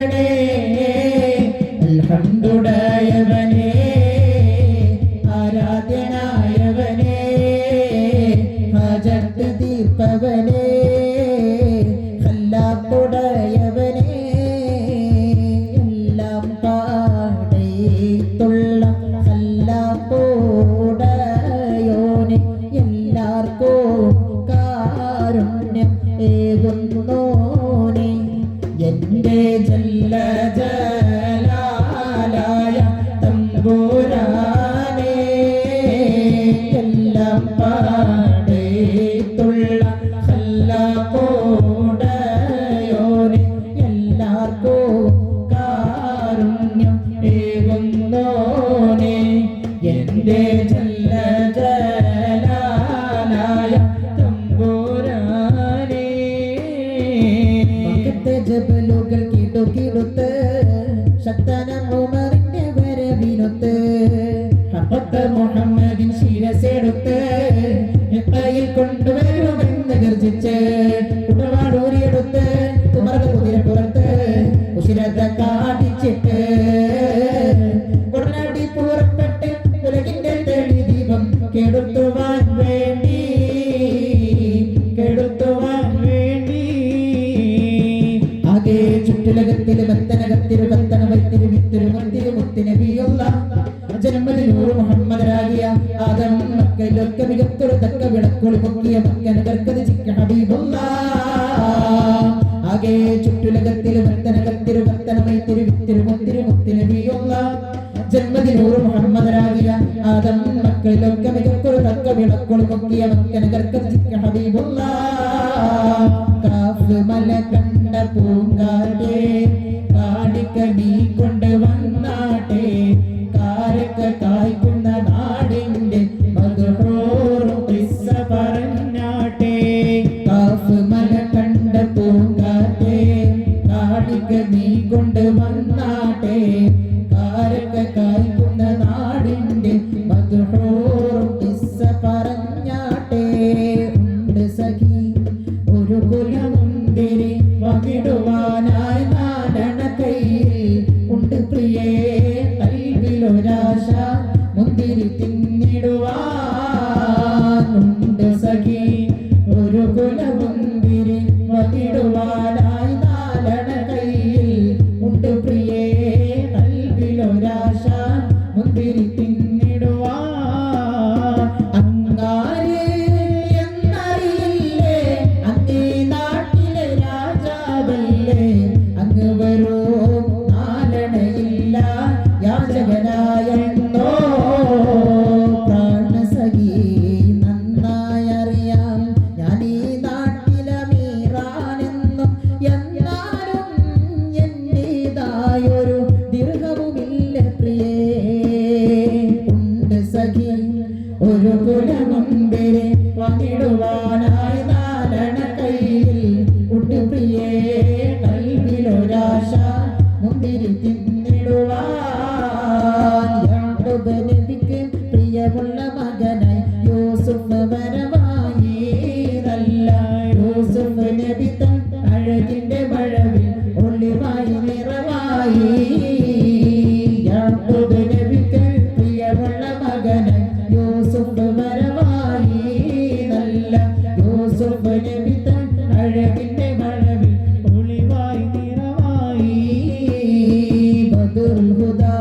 Thank you. ഏകുന്നോനെ എന്റെ ജല്ല ജലാലായ തമ്പുരാനേ ജബലുകൾ കിടുകിടുത്ത് ശക്തന ഉമറിന്റെ വരവിനൊത്ത് അപ്പത്തെ ആകെ ചുറ്റുലകത്തിൽ മത്തനകത്തിരു കത്തന വൈത്തിരു വിത്തിരു മുത്തിരു മുത്തിനബിയുള്ള ജന്മദിനൂറ് മുഹമ്മദരാകിയ ആദം മക്കയിലൊക്കെ മികത്തൊരു തക്ക വിളക്കുളി പൊക്കിയ മക്കനകർക്കത് ചിക്ക ഹബീബുള്ള ആകെ ചുറ്റുലകത്തിൽ മത്തനകത്തിരു കത്തന വൈത്തിരു വിത്തിരു മുത്തിരു മുത്തിനബിയുള്ള ജന്മദിനൂറ് മുഹമ്മദരാകിയ ആദം മക്കളിലൊക്കെ മികത്തൊരു തക്ക വിളക്കുളി പൊക്കിയ മക്കനകർക്കത് ചിക്ക ഹബീബുള്ള കാഫ് മല കണ്ട പൂങ്കാറ്റേ കാടിക്കടി സഖി ഒരു കുലമുന്തിരി പകിടുവാനായി നാരണ കയ്യിൽ. ഉണ്ട് പ്രിയേ കൽവിലൊരാശ മുന്തിരി തിന്നിടുവാനുണ്ട് സഖി. ഒരു കുലമുന്തിരി പകിടുവാനായി ഒരു കുലമുമ്പിലെ വന്നിടുവാനായി നാലണ കയ്യിൽ. കുട്ടിപ്രിയേ പ്രിയേ കൽവിലൊരാശ മുന്തിരി തിന്നിടുവാൻ. പ്രിയമുള്ള മകനായി യൂസുഫ് യൂസുഫ് നബി തൻ അഴകിന്റെ മഴവിൽ ഒളിവായി നിറവായി. ബദുൽ ഹുദാ